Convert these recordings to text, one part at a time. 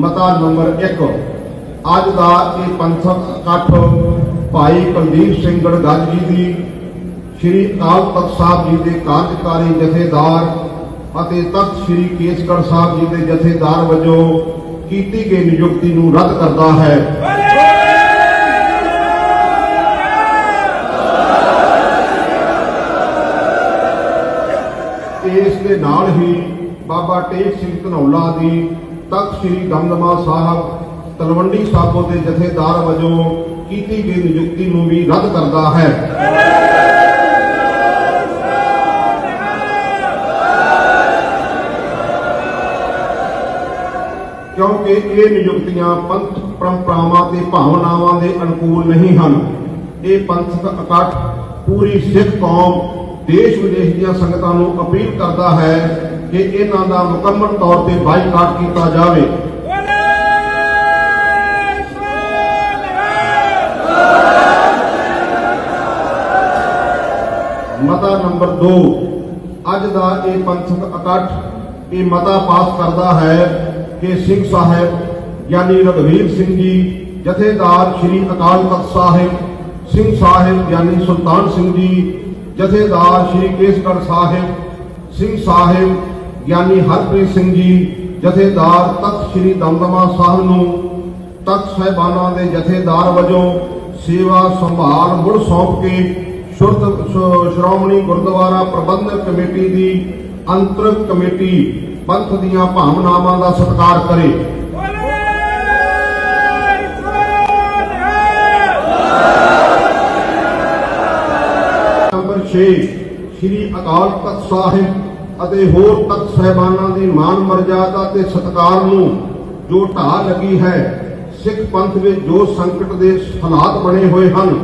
ਮਤਾ ਨੰਬਰ 1 ਅੱਜ ਦਾ ਇਹ ਪੰਥਕ ਇਕੱਠ ਭਾਈ ਕੁਲਦੀਪ ਸਿੰਘ ਗੜਗੱਜ ਜੀ ਦੀ, ਸ਼੍ਰੀ ਅਕਾਲ ਤਖਤ ਸਾਹਿਬ ਜੀ ਦੇ ਕਾਰਜਕਾਰੀ ਜਥੇਦਾਰ ਅਤੇ ਤਖਤ ਸ਼੍ਰੀ ਕੇਸਗੜ੍ਹ ਸਾਹਿਬ ਜੀ ਦੇ ਜਥੇਦਾਰ ਵਜੋਂ ਕੀਤੀ ਗਈ ਨਿਯੁਕਤੀ ਨੂੰ ਰੱਦ ਕਰਦਾ ਹੈ। ਇਸ ਦੇ ਨਾਲ ਹੀ ਬਾਬਾ ਟੇਕ ਸਿੰਘ ਧਨੌਲਾ ਦੀ ਤਖਤ ਸ੍ਰੀ ਦਮਦਮਾ ਸਾਹਿਬ ਤਲਵੰਡੀ ਸਾਬੋ ਦੇ ਜਥੇਦਾਰ ਵਜੋਂ ਕੀਤੀ ਗਈ ਨਿਯੁਕਤੀ ਨੂੰ ਵੀ ਰੱਦ ਕਰਦਾ ਹੈ। ਕਿਉਂਕਿ ਇਹ ਨਿਯੁਕਤੀਆਂ ਪੰਥ ਪਰੰਪਰਾਵਾਂ ਤੇ ਭਾਵਨਾਵਾਂ ਦੇ ਅਨੁਕੂਲ ਨਹੀਂ ਹਨ। ਇਹ ਪੰਥਕ ਇਕੱਠ ਪੂਰੀ ਸਿੱਖ ਕੌਮ ਦੇਸ਼ ਵਿਦੇਸ਼ ਦੀਆਂ ਸੰਗਤਾਂ ਨੂੰ ਅਪੀਲ ਕਰਦਾ ਹੈ ਕਿ ਇਹਨਾਂ ਦਾ ਮੁਕੰਮਲ ਤੌਰ ਤੇ ਬਾਈਕਾਟ ਕੀਤਾ ਜਾਵੇ। ਮਤਾ ਨੰਬਰ 2 ਅੱਜ ਦਾ ਇਹ ਪੰਥਕ ਇਕੱਠ, ਇਹ ਮਤਾ ਪਾਸ ਕਰਦਾ ਹੈ ਕਿ ਸਿੰਘ ਸਾਹਿਬ, ਯਾਨੀ ਰਘਵੀਰ ਸਿੰਘ ਜੀ, ਜਥੇਦਾਰ ਸ੍ਰੀ ਅਕਾਲ ਤਖਤ ਸਾਹਿਬ, ਸਿੰਘ ਸਾਹਿਬ, ਯਾਨੀ ਸੁਲਤਾਨ ਸਿੰਘ ਜੀ, ਜਥੇਦਾਰ ਸ੍ਰੀ ਕੇਸਗੜ੍ਹ ਸਾਹਿਬ, ਸਿੰਘ ਸਾਹਿਬ ਗਿਆਨੀ ਹਰਪ੍ਰੀਤ ਸਿੰਘ ਜੀ, ਜਥੇਦਾਰ ਤਖਤ ਸ੍ਰੀ ਦਮਦਮਾ ਸਾਹਿਬ ਨੂੰ, ਤਖਤ ਸਾਹਿਬਾਨਾਂ ਦੇ ਜਥੇਦਾਰ ਵਜੋਂ ਸੇਵਾ ਸੰਭਾਲ ਮੁੜ ਸੌਂਪ ਕੇ ਸ਼੍ਰੋਮਣੀ ਗੁਰਦੁਆਰਾ ਪ੍ਰਬੰਧਕ ਕਮੇਟੀ ਦੀ ਅੰਤਰਕ ਕਮੇਟੀ ਪੰਥ ਦੀਆਂ ਭਾਵਨਾਵਾਂ ਦਾ ਸਤਿਕਾਰ ਕਰੇ। ਨੰਬਰ 6 ਸ੍ਰੀ ਅਕਾਲ ਤਖਤ ਸਾਹਿਬ। ਅਤੇ ਹੋਰ ਤਖਤ ਸਾਹਿਬਾਨਾਂ ਦੀ ਮਾਨ ਮਰਜ਼ਾਦਾ ਤੇ ਸਤਿਕਾਰ ਨੂੰ ਜੋ ਢਾਹ ਲੱਗੀ ਹੈ, ਸਿੱਖ ਪੰਥ ਵਿੱਚ ਜੋ ਸੰਕਟ ਦੇ ਹਾਲਾਤ ਬਣੇ ਹੋਏ ਹਨ,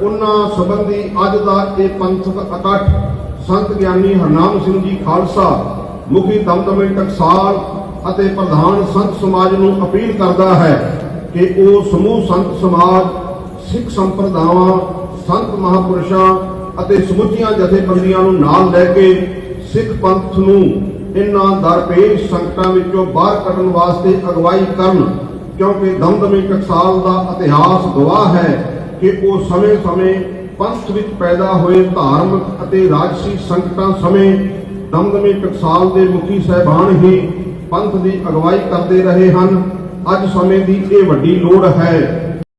ਉਹਨਾਂ ਸੰਬੰਧੀ ਅੱਜ ਦਾ ਇਹ ਪੰਥਕ ਇਕੱਠ ਸੰਤ ਗਿਆਨੀ ਹਰਨਾਮ ਸਿੰਘ ਜੀ ਖਾਲਸਾ, ਮੁਖੀ ਦਮਦਮੇ ਟਕਸਾਲ ਅਤੇ ਪ੍ਰਧਾਨ ਸੰਤ ਸਮਾਜ ਨੂੰ ਅਪੀਲ ਕਰਦਾ ਹੈ ਕਿ ਉਹ ਸਮੂਹ ਸੰਤ ਸਮਾਜ, ਸਿੱਖ ਸੰਪਰਦਾਵਾਂ, ਸੰਤ ਮਹਾਪੁਰਸ਼ਾਂ ਅਤੇ ਸਮੁੱਚੀਆਂ ਜਥੇਬੰਦੀਆਂ ਨੂੰ ਨਾਲ ਲੈ ਕੇ ਸਿੱਖ ਪੰਥ ਨੂੰ ਇਨ੍ਹਾਂ ਦਰਪੇਸ਼ ਸੰਕਟਾਂ ਵਿੱਚੋਂ ਬਾਹਰ ਕੱਢਣ ਵਾਸਤੇ ਅਗਵਾਈ ਕਰਨ, ਕਿਉਂਕਿ ਦਮਦਮੇ ਟਕਸਾਲ ਦਾ ਇਤਿਹਾਸ ਗਵਾਹ ਹੈ ਕਿ ਉਹ ਸਮੇਂ-ਸਮੇਂ ਪੰਥ ਵਿੱਚ ਪੈਦਾ ਹੋਏ ਧਾਰਮਿਕ ਅਤੇ ਰਾਜਸੀ ਸੰਕਟਾਂ ਸਮੇਂ ਦਮਦਮੇ ਟਕਸਾਲ ਦੇ ਮੁਖੀ ਸਹਿਬਾਨ ਹੀ ਪੰਥ ਦੀ ਅਗਵਾਈ ਕਰਦੇ ਰਹੇ ਹਨ। ਅੱਜ ਸਮੇਂ ਦੀ ਇਹ ਵੱਡੀ ਲੋੜ ਹੈ।